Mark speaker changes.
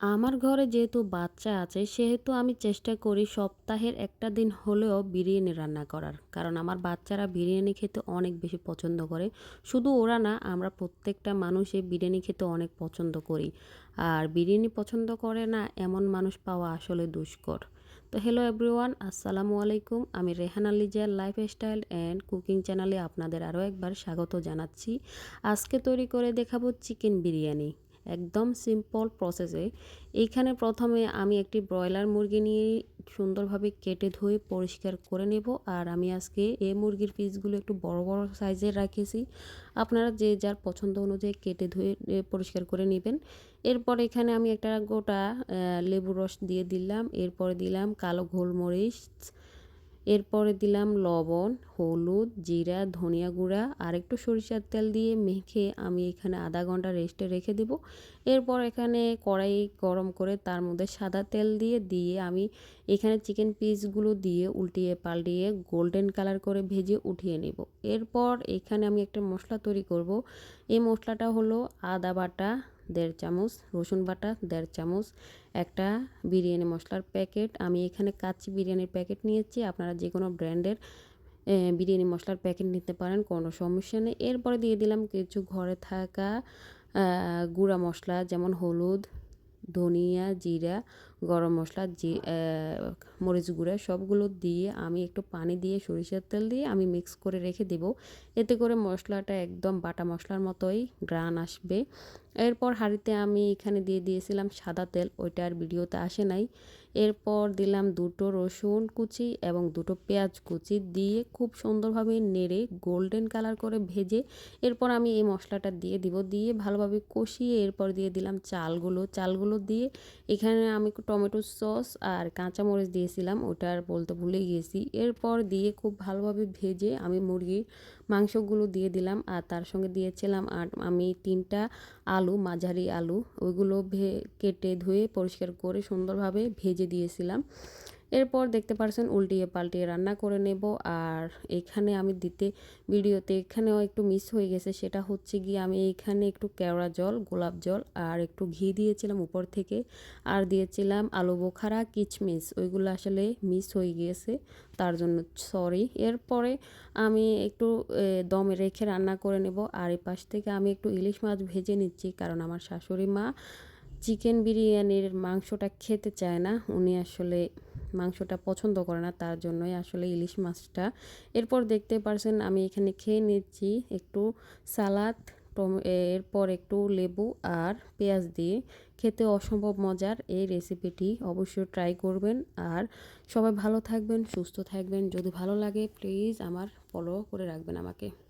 Speaker 1: আমার ঘরে যেহেতু বাচ্চা আছে, সেহেতু আমি চেষ্টা করি সপ্তাহের একটা দিন হলেও বিরিয়ানি রান্না করার। কারণ আমার বাচ্চারা বিরিয়ানি খেতে অনেক বেশি পছন্দ করে। শুধু ওরা না, আমরা প্রত্যেকটা মানুষে বিরিয়ানি খেতে অনেক পছন্দ করি। আর বিরিয়ানি পছন্দ করে না, এমন মানুষ পাওয়া আসলে দুষ্কর। তো হ্যালো এভরিওয়ান আসসালামু আলাইকুম। আমি রেহানা লিজার লাইফস্টাইল অ্যান্ড কুকিং চ্যানেলে আপনাদের আরও একবার স্বাগত জানাচ্ছি। আজকে তৈরি করে দেখাবো চিকেন বিরিয়ানি। একদম সিম্পল প্রসেসে এইখানে প্রথমে আমি একটি ব্রয়লার মুরগি নিয়ে সুন্দরভাবে কেটে ধুয়ে পরিষ্কার করে নেব। আর আমি আজকে এই মুরগির পিসগুলো একটু বড় বড় সাইজের রাখেছি। আপনারা যে যার পছন্দ অনুযায়ী কেটে ধুয়ে পরিষ্কার করে নেবেন। এরপর এখানে আমি একটা গোটা লেবু রস দিয়ে দিলাম। এরপরে দিলাম কালো গোলমরিচ এরপরে দিলাম লবণ, হলুদ, জিরা, ধনিয়া গুঁড়া আর একটু সরিষার তেল দিয়ে মেখে আমি এখানে আধা ঘণ্টা রেস্টে রেখে দেব। এরপর এখানে কড়াই গরম করে তার মধ্যে সাদা তেল দিয়ে দিয়ে আমি এখানে চিকেন পিসগুলো দিয়ে উল্টিয়ে পাল্টিয়ে গোল্ডেন কালার করে ভেজে উঠিয়ে নেব। এরপর এখানে আমি একটা মশলা তৈরি করব। এই মশলাটা হলো আদা বাটা দেড় চামচ, রসুন বাটা দেড় চামচ, একটা বিরিয়ানি মশলার প্যাকেট। আমি এখানে কাচ্চি বিরিয়ানির প্যাকেট নিয়েছি। আপনারা যে কোনো ব্র্যান্ডের বিরিয়ানি মশলার প্যাকেট নিতে পারেন, কোনো সমস্যা নেই। এরপরে দিয়ে দিলাম কিছু ঘরে থাকা গুঁড়া মশলা, যেমন হলুদ, ধনিয়া, জিরা, গরম মশলা, জি মরিচ গুঁড়া, সবগুলো দিয়ে আমি একটু পানি দিয়ে, সরিষার তেল দিয়ে আমি মিক্স করে রেখে দেব। এতে করে মশলাটা একদম বাটা মশলার মতোই গ্রান আসবে। এরপর হাঁড়িতে আমি এখানে দিয়ে দিয়েছিলাম সাদা তেল, ওইটা আর ভিডিওতে আসে নাই। এরপর দিলাম দুটো রসুন কুচি এবং দুটো পেঁয়াজ কুচি দিয়ে খুব সুন্দরভাবে নেড়ে গোল্ডেন কালার করে ভেজে এরপর আমি এই মশলাটা দিয়ে দিব, দিয়ে ভালোভাবে কষিয়ে এরপর দিয়ে দিলাম চালগুলো। চালগুলো দিয়ে এখানে আমি টমেটো সস আর কাঁচামরিচ দিয়েছিলাম, ওটা আর বলতে ভুলে গিয়েছি এরপর দিয়ে খুব ভালোভাবে ভেজে আমি মুরগির মাংসগুলো দিয়ে দিলাম আর তার সঙ্গে দিয়েছিলাম আর আমি তিনটা আলু মাঝারি আলু ওইগুলো ভে কেটে ধুয়ে পরিষ্কার করে সুন্দরভাবে ভেজে দিয়েছিলাম। এরপর দেখতে পারছেন উল্টিয়ে পাল্টিয়ে রান্না করে নেব। আর এখানে আমি দিতে, ভিডিওতে এখানেও একটু মিস হয়ে গেছে। সেটা হচ্ছে গিয়ে আমি এখানে একটু কেওড়া জল, গোলাপ জল আর একটু ঘি দিয়েছিলাম উপর থেকে। আর দিয়েছিলাম আলু বোখারা, কিচমিচ। ওইগুলো আসলে মিস হয়ে গিয়েছে তার জন্য সরি এরপরে আমি একটু দমে রেখে রান্না করে নেব। আর এই পাশ থেকে আমি একটু ইলিশ মাছ ভেজে নিচ্ছি, কারণ আমার শাশুড়ি মা চিকেন বিরিয়ানির মাংসটা খেতে চায় না। উনি আসলে মাংসটা পছন্দ করে না, তার জন্যই আসলে ইলিশ মাছটা। এরপর দেখতে পারছেন আমি এখানে খেয়ে নিচ্ছি একটু সালাদ এরপর একটু লেবু আর পেঁয়াজ দিয়ে। খেতে অসম্ভব মজার এই রেসিপিটি, অবশ্যই ট্রাই করবেন। আর সবাই ভালো থাকবেন, সুস্থ থাকবেন। যদি ভালো লাগে, প্লিজ আমার ফলো করে রাখবেন আমাকে।